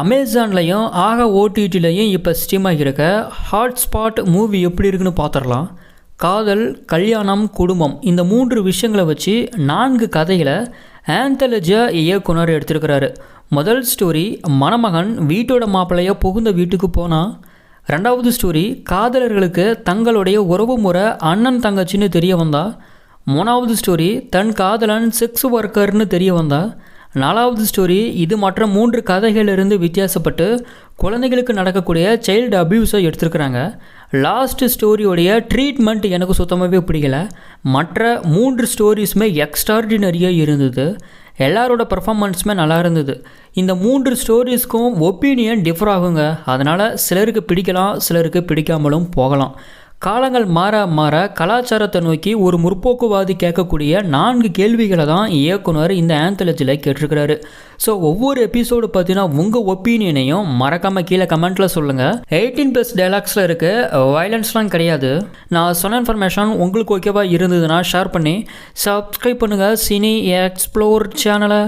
அமேசான்லேயும் ஆக ஓடிடிலையும் இப்போ stream ஆகியிருக்க. Hotspot movie எப்படி இருக்குன்னு பார்த்துடலாம் காதல் கல்யாணம் குடும்பம். இந்த மூன்று விஷயங்களை வச்சு நான்கு கதைகளை ஆந்தாலஜியாக இயக்குனர் எடுத்திருக்கிறாரு. முதல் ஸ்டோரி மணமகன் வீட்டோட மாப்பிள்ளைய புகுந்த வீட்டுக்கு போனால் ரெண்டாவது ஸ்டோரி காதலர்களுக்கு தங்களுடைய உறவு முறை அண்ணன் தங்கச்சின்னு தெரிய வந்தா. மூணாவது ஸ்டோரி தன் காதலன் செக்ஸ் ஒர்க்கர்னு தெரிய வந்தா. நாலாவது ஸ்டோரி இது மற்ற மூன்று கதைகளிலிருந்து வித்தியாசப்பட்டு குழந்தைகளுக்கு நடக்கக்கூடிய சைல்டு அபியூஸை எடுத்திருக்கிறாங்க. லாஸ்ட் ஸ்டோரியோடைய ட்ரீட்மெண்ட் எனக்கு சுத்தமாகவே பிடிக்கல. மற்ற மூன்று ஸ்டோரிஸுமே எக்ஸ்ட்ராடினரியாக இருந்தது. எல்லாரோட பர்ஃபார்மன்ஸுமே நல்லா இருந்தது. இந்த மூன்று ஸ்டோரிஸ்க்கும் ஒப்பீனியன் டிஃபர் ஆகுங்க. அதனால் சிலருக்கு பிடிக்கலாம் சிலருக்கு பிடிக்காமலும் போகலாம். காலங்கள் மாற மாற கலாச்சாரத்தை நோக்கி ஒரு முற்போக்குவாதி கேட்கக்கூடிய நான்கு கேள்விகளை தான் இயக்குனர் இந்த ஆந்தாலஜியில் கேட்டிருக்கிறாரு. ஸோ ஒவ்வொரு எபிசோடு பார்த்தீங்கன்னா உங்கள் ஒப்பீனியனையும் மறக்காமல் கீழே கமெண்ட்டில் சொல்லுங்கள் எயிட்டீன் ப்ளஸ் டைலாக்ஸில் இருக்க வயலன்ஸ்லாம் கிடையாது. நான் சொன்ன இன்ஃபர்மேஷன் உங்களுக்கு ஓகேவா இருந்ததுன்னா ஷேர் பண்ணி சப்ஸ்கிரைப் பண்ணுங்கள் சினி எக்ஸ்ப்ளோர் சேனலை